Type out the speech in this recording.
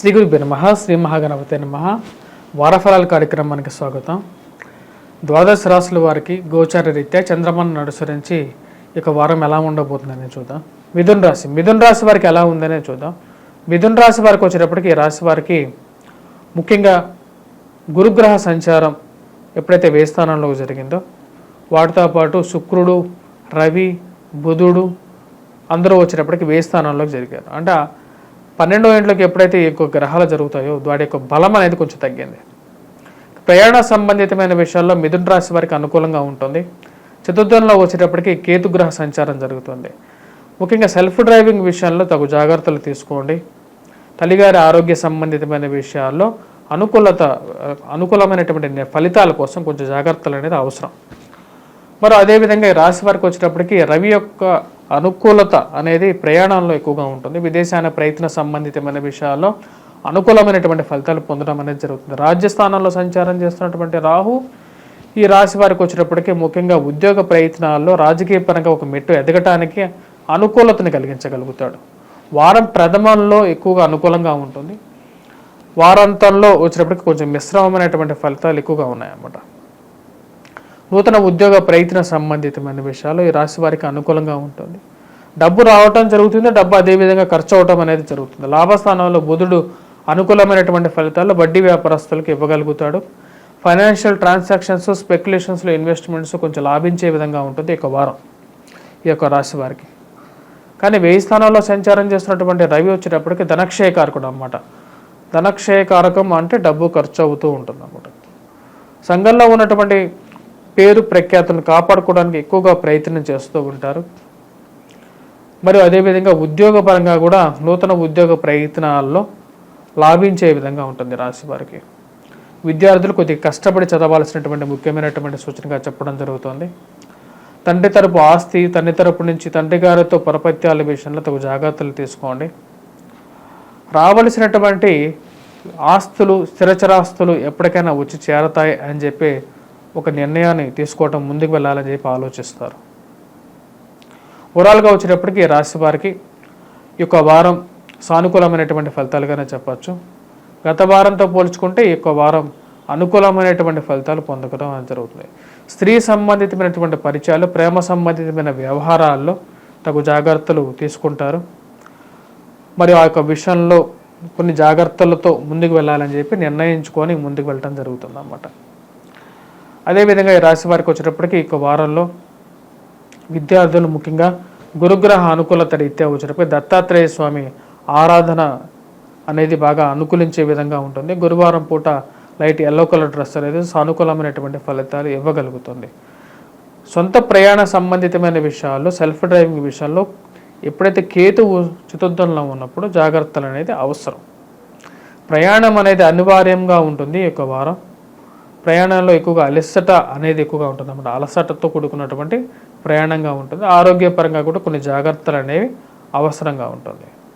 శ్రీ గురుభ్య నమ శ్రీ మహాగణపతి నమ. వారఫలాల కార్యక్రమానికి స్వాగతం. ద్వాదశ రాసుల వారికి గోచార రీత్యా చంద్రమను అనుసరించి ఇక వారం ఎలా ఉండబోతుందని చూద్దాం. మిథున్ రాశి. మిథున్ రాశి వారికి ఎలా ఉందనే చూద్దాం. మిథున్ రాశి వారికి వచ్చేటప్పటికి రాశి వారికి ముఖ్యంగా గురుగ్రహ సంచారం ఎప్పుడైతే వేస్థానంలో జరిగిందో వాటితో పాటు శుక్రుడు రవి బుధుడు అందరూ వచ్చేటప్పటికి వేస్థానంలోకి జరిగారు. అంటే పన్నెండో ఇంట్లోకి ఎప్పుడైతే ఎక్కువ గ్రహాలు జరుగుతాయో వాటి యొక్క బలం అనేది కొంచెం తగ్గింది. ప్రయాణ సంబంధితమైన విషయాల్లో మిథున రాశి వారికి అనుకూలంగా ఉంటుంది. చతుర్థంలో వచ్చేటప్పటికి కేతుగ్రహ సంచారం జరుగుతుంది. ముఖ్యంగా సెల్ఫ్ డ్రైవింగ్ విషయంలో తగు జాగ్రత్తలు తీసుకోండి. తల్లిగారి ఆరోగ్య సంబంధితమైన విషయాల్లో అనుకూలత అనుకూలమైనటువంటి ఫలితాల కోసం కొంచెం జాగ్రత్తలు అనేది అవసరం. మరి అదేవిధంగా ఈ రాశి వారికి వచ్చేటప్పటికి రవి యొక్క అనుకూలత అనేది ప్రయాణంలో ఎక్కువగా ఉంటుంది. విదేశాన ప్రయత్న సంబంధితమైన విషయాల్లో అనుకూలమైనటువంటి ఫలితాలు పొందడం అనేది జరుగుతుంది. రాజ్యస్థానంలో సంచారం చేస్తున్నటువంటి రాహు ఈ రాశి వారికి వచ్చేటప్పటికీ ముఖ్యంగా ఉద్యోగ ప్రయత్నాల్లో రాజకీయ పరంగా ఒక మెట్టు ఎదగటానికి అనుకూలతను కలిగించగలుగుతాడు. వారం ప్రథమంలో ఎక్కువగా అనుకూలంగా ఉంటుంది. వారాంతంలో వచ్చేటప్పటికి కొంచెం మిశ్రమమైనటువంటి ఫలితాలు ఎక్కువగా ఉన్నాయన్నమాట. నూతన ఉద్యోగ ప్రయత్న సంబంధితమైన విషయాలు ఈ రాశి వారికి అనుకూలంగా ఉంటుంది. డబ్బు రావటం జరుగుతుంది డబ్బు అదేవిధంగా ఖర్చు అవటం అనేది జరుగుతుంది. లాభస్థానంలో బుధుడు అనుకూలమైనటువంటి ఫలితాలు వడ్డీ వ్యాపారస్తులకు ఇవ్వగలుగుతాడు. ఫైనాన్షియల్ ట్రాన్సాక్షన్స్ స్పెక్యులేషన్స్లో ఇన్వెస్ట్మెంట్స్ కొంచెం లాభించే విధంగా ఉంటుంది ఈ వారం ఈ యొక్క రాశి వారికి. కానీ వెయ్యి స్థానంలో సంచారం చేస్తున్నటువంటి రవి వచ్చేటప్పటికి ధనక్షయకారకుడు అన్నమాట. ధనక్షయకారకం అంటే డబ్బు ఖర్చు అవుతూ ఉంటుంది అన్నమాట సంఘంలో ఉన్నటువంటి పేరు ప్రఖ్యాతులను కాపాడుకోవడానికి ఎక్కువగా ప్రయత్నం చేస్తూ ఉంటారు. మరియు అదేవిధంగా ఉద్యోగపరంగా కూడా నూతన ఉద్యోగ ప్రయత్నాల్లో లాభించే విధంగా ఉంటుంది రాశి వారికి. విద్యార్థులు కొద్దిగా కష్టపడి చదవాల్సినటువంటి ముఖ్యమైనటువంటి సూచనగా చెప్పడం జరుగుతుంది. తండ్రి తరపు ఆస్తి తండ్రి తరపు నుంచి తండ్రి గారితో పరపత్యాల విషయంలో తగు జాగ్రత్తలు తీసుకోండి. రావలసినటువంటి ఆస్తులు స్థిరచరాస్తులు ఎప్పటికైనా వచ్చి చేరతాయి అని చెప్పి ఒక నిర్ణయాన్ని తీసుకోవటం ముందుకు వెళ్ళాలని చెప్పి ఆలోచిస్తారు. ఓవరాల్గా వచ్చేటప్పటికి రాశి వారికి ఈ యొక్క వారం సానుకూలమైనటువంటి ఫలితాలుగానే చెప్పచ్చు. గత వారంతో పోల్చుకుంటే ఈ యొక్క వారం అనుకూలమైనటువంటి ఫలితాలు పొందడం అనేది జరుగుతుంది. స్త్రీ సంబంధితమైనటువంటి పరిచయాలు ప్రేమ సంబంధితమైన వ్యవహారాల్లో తగు జాగ్రత్తలు తీసుకుంటారు. మరియు ఆ యొక్క విషయంలో కొన్ని జాగ్రత్తలతో ముందుకు వెళ్ళాలని చెప్పి నిర్ణయించుకొని ముందుకు వెళ్ళటం జరుగుతుంది అన్నమాట అదేవిధంగా ఈ రాశి వారికి వచ్చేటప్పటికి ఈ వారంలో విద్యార్థులు ముఖ్యంగా గురుగ్రహ అనుకూలత రీత్యా వచ్చేటప్పటికి దత్తాత్రేయ స్వామి ఆరాధన అనేది బాగా అనుకూలించే విధంగా ఉంటుంది. గురువారం పూట లైట్ ఎల్లో కలర్ డ్రెస్ అనేది సానుకూలమైనటువంటి ఫలితాలు ఇవ్వగలుగుతుంది. సొంత ప్రయాణ సంబంధితమైన విషయాల్లో సెల్ఫ్ డ్రైవింగ్ విషయాల్లో ఎప్పుడైతే కేతువు చతుర్థంలో ఉన్నప్పుడు జాగ్రత్తలు అనేది అవసరం. ప్రయాణం అనేది అనివార్యంగా ఉంటుంది ఈ యొక్క వారం. ప్రయాణంలో ఎక్కువగా అలసట అనేది ఎక్కువగా ఉంటుంది అన్నమాట అలసటతో కూడుకున్నటువంటి ప్రయాణంగా ఉంటుంది. ఆరోగ్యపరంగా కూడా కొన్ని జాగ్రత్తలు అనేవి అవసరంగా ఉంటుంది.